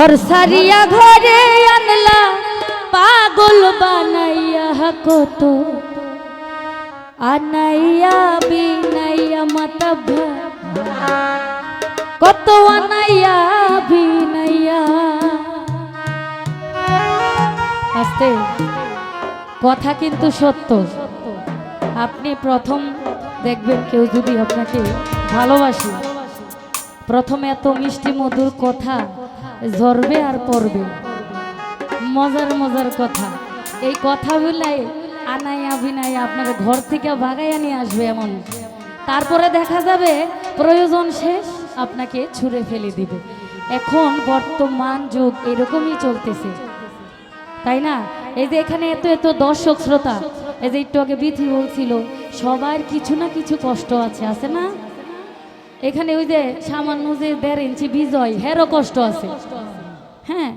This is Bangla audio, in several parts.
ঘর সারিয়া ঘরে আনলা, পাগল বানাইয়া কত। আনাইয়া বিনাইয়া মাতব কত আনাইয়া বিনাইয়া। আস্তে, কথা কিন্তু সত্য। আপনি প্রথম দেখবেন কেউ যদি আপনাকে ভালোবাসে, প্রথমে এত মিষ্টি মধুর কথা ঝরবে আর পড়বে। মজার মজার কথা। এই কথাগুলাই আনাই আবিনাই আপনার ঘর থেকে ভাগাইয়া নিয়ে আসবে এমন। তারপরে দেখা যাবে প্রয়োজন শেষ আপনাকে ছুঁড়ে ফেলে দিবে। এখন বর্তমান যুগ এরকমই চলতেছে। তাই না? এই যে এখানে এত এত দর্শক, শ্রোতা, এই যে একটু আগে বিধি বলছিল, সবার কিছু না কিছু কষ্ট আছে আছে না? এখানে ওই যে সামান্য যে দেড় ইঞ্চি বিজয়, হেরও কষ্ট আছে। হ্যাঁ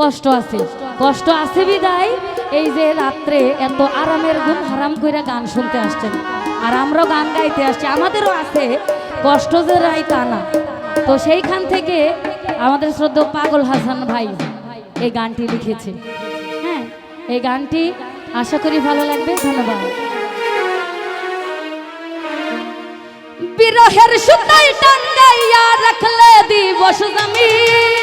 কষ্ট আছে। কষ্ট আছে বিদায়। এই যে রাত্রে এত আরামের ঘুম হারাম করে গান শুনতে আসছেন। আর আমরাও গান গাইতে আসছি। আমাদেরও আছে কষ্ট যে রাই তা না। তো সেইখান থেকে আমাদের শ্রদ্ধ পাগল হাসান ভাই এই গানটি লিখেছে। হ্যাঁ এই গানটি আশা করি ভালো লাগবে। ধন্যবাদ। বিরহের সুতাই টাঙ্গাইয়া রাখলে দিবস জমি।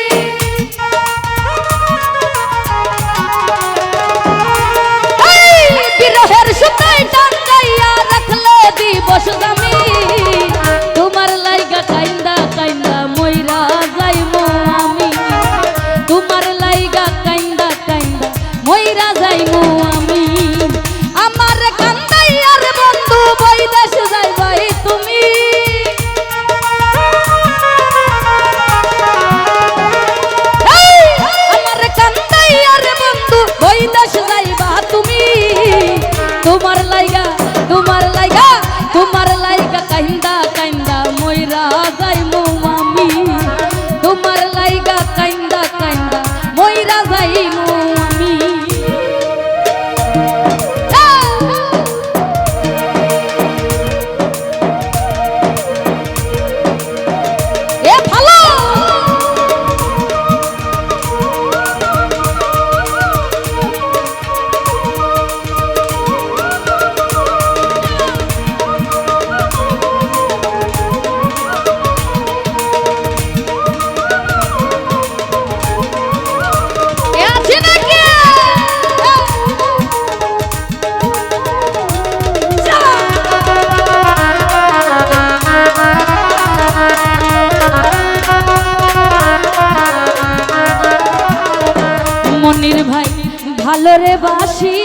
ভালো রে বাসি।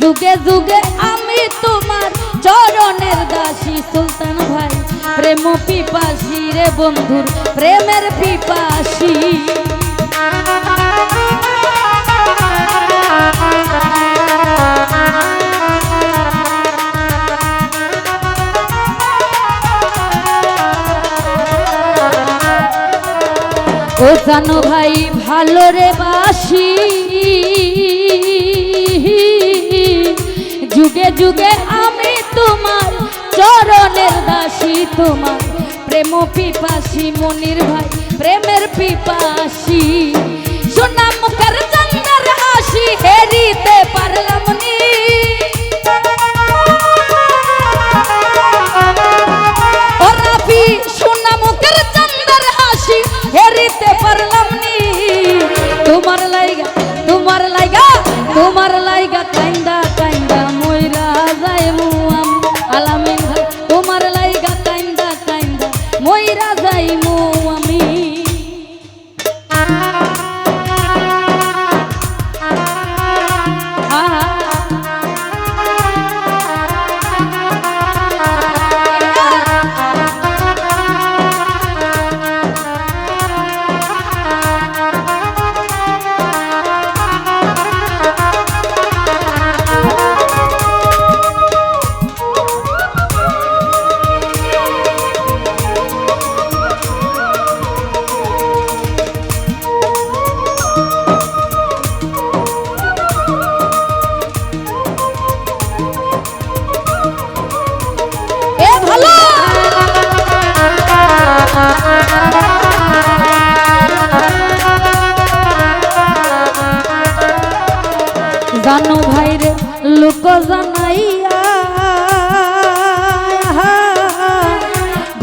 যুগে যুগে আমি তোমার চরণের দাসী। সুলতান ভাই, প্রেম পিপাসি রে বন্ধুর, প্রেমের পিপাসী। জানো ভাই, ভালো রে বাসি। যুগে যুগে আমি তোমার চরণের দাসী, তোমার প্রেম পিপাসি, মনির ভাই, প্রেমের পিপাসি। সোনা মুখের তোমার লাইগা কাইন্দা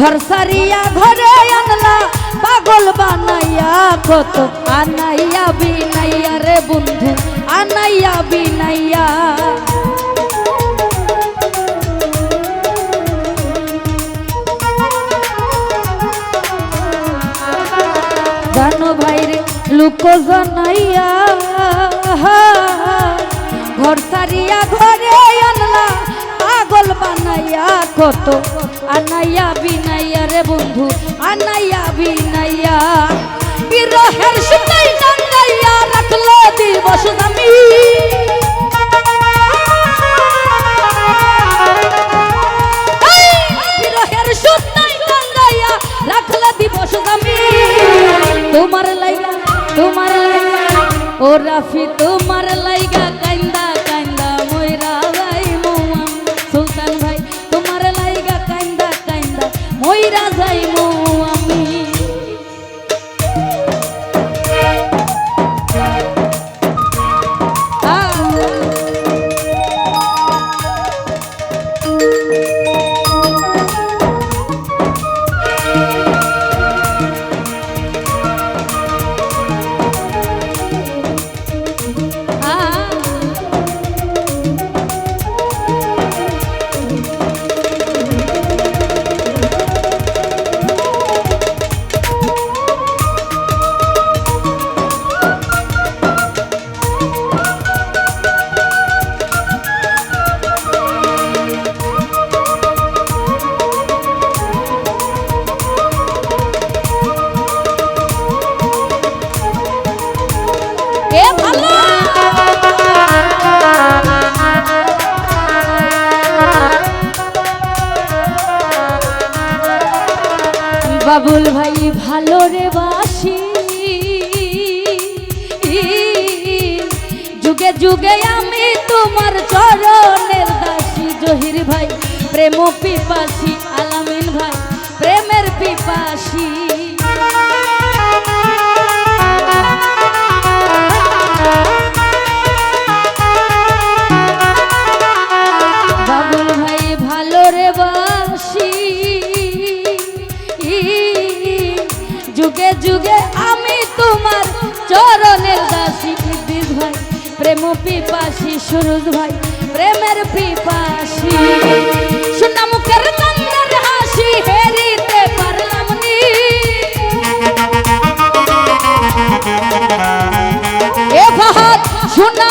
সারিয়া ঘরে আনলা, পাগল বানাইয়া, কত আনাইয়া, বিনাইয়া রে বন্ধু, আনাইয়া, বিনাইয়া। জানো ভাইরে, লুক জানাইয়া, ঘর সারিয়া ঘরে আনলা, পাগল বানাইয়া, কত আনাইয়া বিনাইয়া রে বন্ধু আনাইয়া বিনাইয়া। বিরহের সুতাই টাঙ্গাইয়া রাখল দিবস দামি sei বাবুল ভাই, ভালো রে বাসি। যুগে যুগে আমি তোমার চরণের দাসী, জহির ভাই, প্রেম পিপাসি, আলামিন ভাই, প্রেমের পিপাসী। পিপাসী সুরজ ভাই, প্রেমের পিপাসী। শোনা মুখের চন্দ্রের হাসি হেরিতে পারলাম নি। এ ভাত শোনা